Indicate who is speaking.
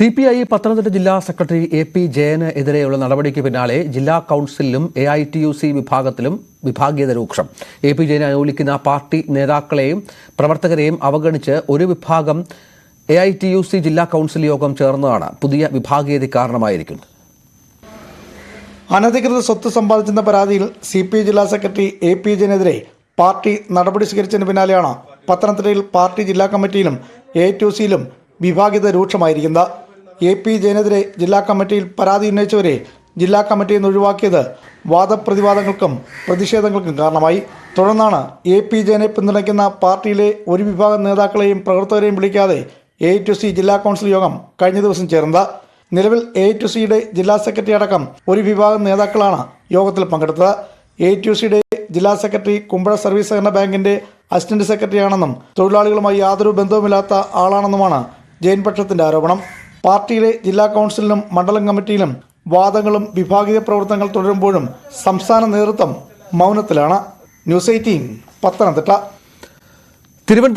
Speaker 1: C P I Pathanamthitta ജില്ലാ secretary A P ജയന് എതിരെയുള്ള നടപടിക്ക് പിന്നാലെ ജില്ലാ കൌൺസിലിലും A I T U C വിഭാഗത്തിലും വിഭാഗീയത രൂക്ഷം. എ പി ജയനെ അനുകൂലിക്കുന്ന പാർട്ടി നേതാക്കളെയും പ്രവർത്തകരെയും അവഗണിച്ച് ഒരു വിഭാഗം A I T U C ജില്ലാ കൌൺസിൽ യോഗം ചേർന്നതാണ്. പുതിയ വിഭാഗീയത കാരണമായിരിക്കുന്നത്
Speaker 2: അനധികൃത സ്വത്ത് സമ്പാദിച്ചെന്ന പരാതിയിൽ സി പി ഐ ജില്ലാ സെക്രട്ടറി എ പി ജയനെതിരെ പാർട്ടി നടപടി സ്വീകരിച്ചതിന് പിന്നാലെയാണ് പത്തനംതിട്ടയിൽ പാർട്ടി ജില്ലാ കമ്മിറ്റിയിലും എ ടി യു സിയിലും വിഭാഗീയത രൂക്ഷമായിരിക്കുന്നത്. എ പി ജയനെതിരെ ജില്ലാ കമ്മിറ്റിയിൽ പരാതി ഉന്നയിച്ചവരെ ജില്ലാ കമ്മിറ്റിയിൽ നിന്ന് ഒഴിവാക്കിയത് വാദപ്രതിവാദങ്ങൾക്കും പ്രതിഷേധങ്ങൾക്കും കാരണമായി. തുടർന്നാണ് എ പി ജയനെ പിന്തുണയ്ക്കുന്ന പാർട്ടിയിലെ ഒരു വിഭാഗം നേതാക്കളെയും പ്രവർത്തകരെയും വിളിക്കാതെ എ ടു സി ജില്ലാ കൗൺസിൽ യോഗം കഴിഞ്ഞ ദിവസം ചേർന്നത്. നിലവിൽ എ ടു സിയുടെ ജില്ലാ സെക്രട്ടറി അടക്കം ഒരു വിഭാഗം നേതാക്കളാണ് യോഗത്തിൽ പങ്കെടുത്തത്. എ ടു സിയുടെ ജില്ലാ സെക്രട്ടറി കുമ്പഴ സർവീസ് സഹകരണ ബാങ്കിന്റെ അസിസ്റ്റന്റ് സെക്രട്ടറിയാണെന്നും തൊഴിലാളികളുമായി യാതൊരു ബന്ധവുമില്ലാത്ത ആളാണെന്നുമാണ് ജെയിൻ പക്ഷത്തിന്റെ ആരോപണം. പാർട്ടിയിലെ ജില്ലാ കൗൺസിലിനും മണ്ഡലം കമ്മിറ്റിയിലും വാദങ്ങളും വിഭാഗീയ പ്രവർത്തനങ്ങൾ തുടരുമ്പോഴും സംസ്ഥാന നേതൃത്വം മൗനത്തിലാണ്. News eighteen Pathanamthitta.
Speaker 1: തിരുവനന്തപുരം